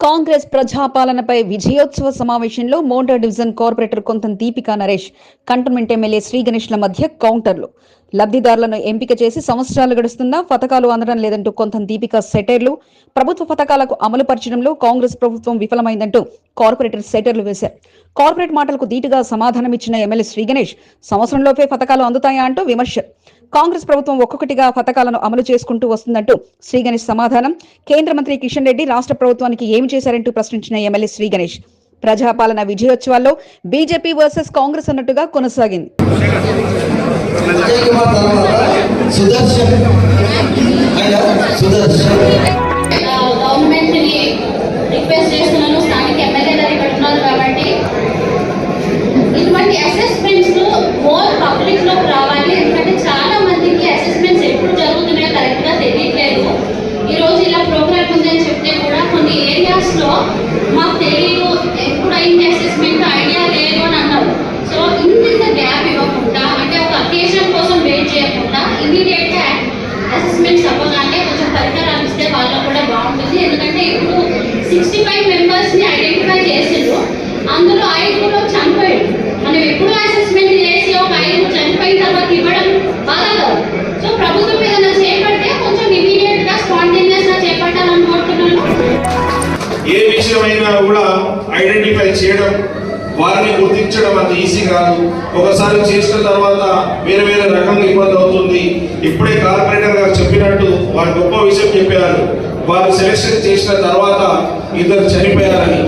కాంగ్రెస్ ప్రజాపాలనపై విజయోత్సవ సమావేశంలో Monda division corporator Kontham Deepika Naresh cantonment MLA Shri గణేష్ల మధ్య కౌంటర్లు. లబ్ధిదారులను ఎంపిక చేసి సంవత్సరాలు గడుస్తున్నా పథకాలు అందడం లేదంటూ కొంత దీపిక సెటైర్లు ప్రభుత్వ పథకాలకు అమలు పరచడంలో కాంగ్రెస్ ప్రభుత్వం విఫలమైందంటూ కార్పొరేటర్ సెటర్లు వేశారు. కార్పొరేట్ మాటలకు ధీటుగా సమాధానమిచ్చిన ఎమ్మెల్యే శ్రీ గణేష్ సంవత్సరంలోపే పథకాలు అందుతాయా అంటూ విమర్శ. కాంగ్రెస్ ప్రభుత్వం ఒక్కొక్కటిగా పథకాలను అమలు చేసుకుంటూ వస్తుందంటూ శ్రీ గణేష్ సమాధానం. కేంద్ర మంత్రి కిషన్ రెడ్డి రాష్ట్ర ప్రభుత్వానికి ఏమి చేశారంటూ ప్రశ్నించిన ఎమ్మెల్యే శ్రీ గణేష్. ప్రజాపాలన విజయోత్సవాల్లో బీజేపీ వర్సెస్ కాంగ్రెస్ అన్నట్టుగా కొనసాగింది. ವಿಜಯ್ ಕುಮಾರ್ ಸುದರ್ಶನ್. ಅಯ್ಯ ಸುದರ್ಶನ್. ಗೌರ್ಮೆಂಟ್ಗೆ విషయమైనా కూడా ఐడెంటిఫై చేయడం వారిని గుర్తించడం అంత ఈజీ కాదు. ఒకసారి చేసిన తర్వాత వేరే వేరే రకంగా ఇబ్బంది అవుతుంది. ఇప్పుడే కార్పొరేటర్ గారు చెప్పినట్టు వారు గొప్ప విషయం చెప్పారు. వారు సెలెక్షన్ చేసిన తర్వాత ఇద్దరు చనిపోయారని.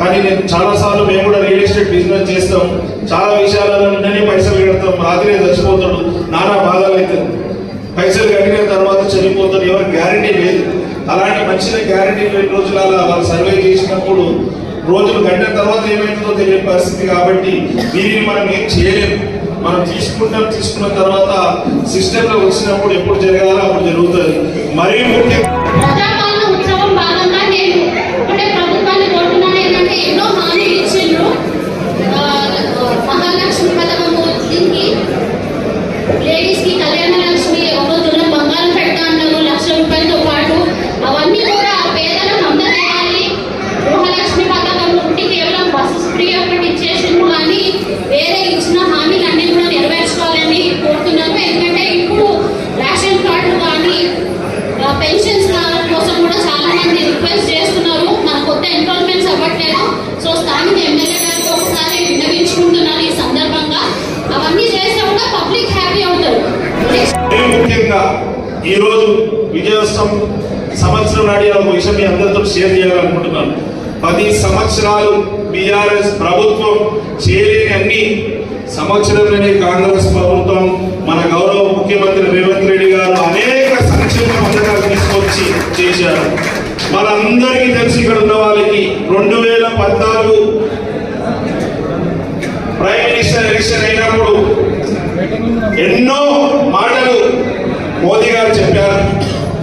కానీ నేను చాలాసార్లు మేము కూడా రియల్ ఎస్టేట్ బిజినెస్ చేస్తాం. చాలా విషయాలలో నిన్ననే పైసలు కడతాం. రాత్రి చచ్చిపోతాడు. నానా బాధలు అవుతుంది పైసలు కట్టిన తర్వాత చనిపోతాడు. ఎవరు గ్యారంటీ లేదు. అలాంటి మంచిగా గ్యారంటీ లేని రోజులలో వాళ్ళు సర్వే చేసినప్పుడు రోజులు గంటల తర్వాత ఏమైందో తెలియని పరిస్థితి కాబట్టి దీనిని మనం ఏం చేయలేము మనం తీసుకుంటాం తీసుకున్న తర్వాత సిస్టంలో వచ్చినప్పుడు ఎప్పుడు జరగాలో అప్పుడు జరుగుతుంది. మరీ ముఖ్యంగా పెన్షన్స్ కోసం కూడా చాలా మంది రిక్వెస్ట్ చేస్తున్నారు. మన కొత్త ఎన్రోల్మెంట్స్ అవ్వట్లేదు. సో స్థానిక ఎమ్మెల్యే గారికి ఒకసారి విన్నవించుకుంటున్నాను ఈ సందర్భంగా. అవన్నీ చేస్తే కూడా పబ్లిక్ హ్యాపీ అవుతారు. ముఖ్యంగా ఈరోజు విజయోత్సవం సంవత్సరం నాటి ఒక విషయం మీ అందరితో షేర్ చేయాలనుకుంటున్నాను. పది సంవత్సరాలు బీఆర్ఎస్ ప్రభుత్వం చేయలేని అన్ని సంవత్సరంలోనే కాంగ్రెస్ ప్రభుత్వం మన గౌరవ ముఖ్యమంత్రి రేవంత్ చేశారు. మనందరికీ తెలిసి ఇక్కడ ఉన్న వాళ్ళకి రెండు వేల పద్నాలుగు ప్రైమ్ మినిస్టర్ ఎలక్షన్ అయినప్పుడు ఎన్నో మాటలు మోదీ గారు చెప్పారు.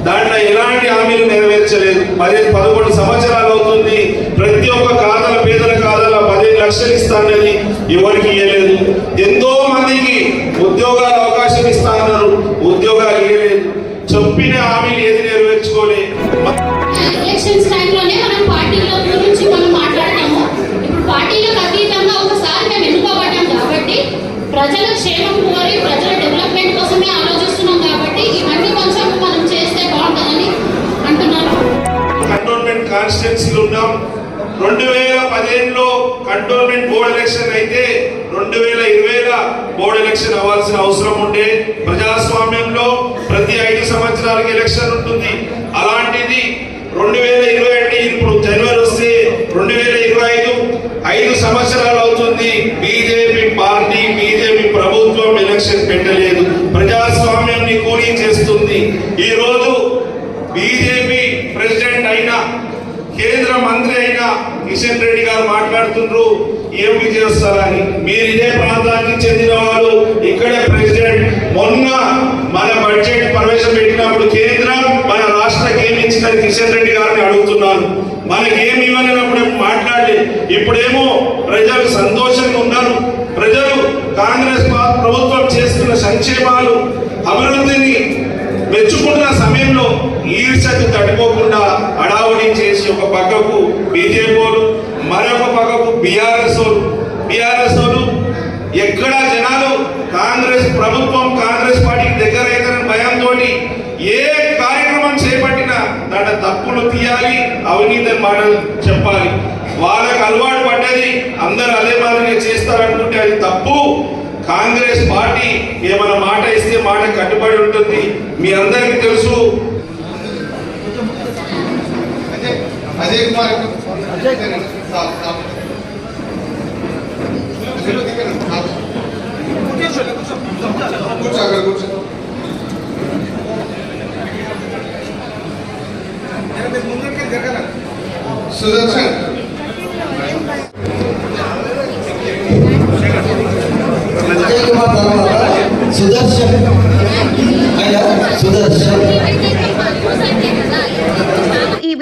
దాంట్లో ఎలాంటి హామీలు నెరవేర్చలేదు. పది పదకొండు సంవత్సరాలు అవుతుంది. ప్రతి ఒక్క ఖాతాల పేదల కాదల పదిహేను లక్షలు ఇస్తానని ఎవరికి ఇవ్వలేదు ఎంతో మందికి ఉద్యోగాలు అవకాశం ఇస్తానన్నారు. ఉద్యోగాలు ఇవ్వలేదు చెప్పిన హామీలు ఏది నెరవేర్చుకోలేదు ఎలక్షన్స్ టైంలోనే మనం పార్టీల గురించి మనం మాట్లాడతాము. ఇప్పుడు పార్టీలకు అతీతంగా ఒకసారి మేము ఎన్నుకోబడ్డాం కాబట్టి ప్రజల క్షేమం కోరి ప్రజల డెవలప్మెంట్ కోసమే ఆలోచిస్తున్నాం కాబట్టి ఇవన్నీ కొంచెం మనం చేస్తే బాగుంటుందని కంటోన్మెంట్ కాన్స్టిట్యున్సీలు ఉన్నాం. రెండు వేల పదిహేనులో కంటోన్మెంట్ బోర్డు ఎలక్షన్ అయితే రెండు వేల ఇరవైలో బోర్డు ఎలక్షన్ అవ్వాల్సిన అవసరం ఉండే ప్రజాస్వామ్యంలో ప్రతి ఐదు సంవత్సరాలకి ఎలక్షన్ ఉంటుంది. అలాంటిది రెండు వేల ఇరవై అంటే ఇప్పుడు జనవరి వస్తే రెండు వేల ఇరవై ఐదు ఐదు సంవత్సరాలు అవుతుంది. బీజేపీ పార్టీ బీజేపీ ప్రభుత్వం ఎలక్షన్ పెట్టలేదు. ప్రజాస్వామ్యాన్ని కూలీ చేస్తుంది. ఈ రోజు బీజేపీ ప్రెసిడెంట్ అయినా కేంద్ర మంత్రి అయిన కిషన్ రెడ్డి గారు మాట్లాడుతుండ్రు ఏమి చేస్తారని మీరు ఇదే ప్రాంతానికి చెందిన వాళ్ళు ఇక్కడే ప్రెసిడెంట్. మొన్న మన బడ్జెట్ ప్రవేశపెట్టినప్పుడు కేంద్రం మన రాష్ట్రకి ఏమి ఇచ్చిందని కిషన్ రెడ్డి గారిని అడుగుతున్నాను మనకి ఏమి ఇవ్వలేనప్పుడు మాట్లాడి ఇప్పుడేమో ప్రజలు సంతోషంగా ఉన్నారు. ప్రజలు కాంగ్రెస్ ప్రభుత్వం చేస్తున్న సంక్షేమాలు అభివృద్ధిని మెచ్చుకున్న సమయంలో ఈర్షకు తట్టుకోకుండా అడావుడి చేసి ఒక పక్కకు బీజేపీలు మరొక పక్కకు బీఆర్ఎస్ బీఆర్ఎస్ ఎక్కడ జనాలు కాంగ్రెస్ ప్రభుత్వం కాంగ్రెస్ పార్టీకి దగ్గర అవుతారని భయంతో ఏ కార్యక్రమం చేపట్టినా దాంట్లో తప్పులు తీయాలి అవినీతి మాటలు చెప్పాలి. వాళ్ళకు అలవాటు పడ్డది అందరూ అదే మాదిరిగా చేస్తారనుకుంటే అది తప్పు. కాంగ్రెస్ పార్టీ ఏమైనా మాట ఇస్తే మాట కట్టుబడి ఉంటుంది. మీ అందరికీ తెలుసు అజయ్ కుమార్ అజయ్ సార్ సార్ కూర్చో అక్కడ కూర్చో సుదర్శన్ అజయ్ కుమార్ తర్వాత సుదర్శన్ అయ్యా సుదర్శన్ ఈ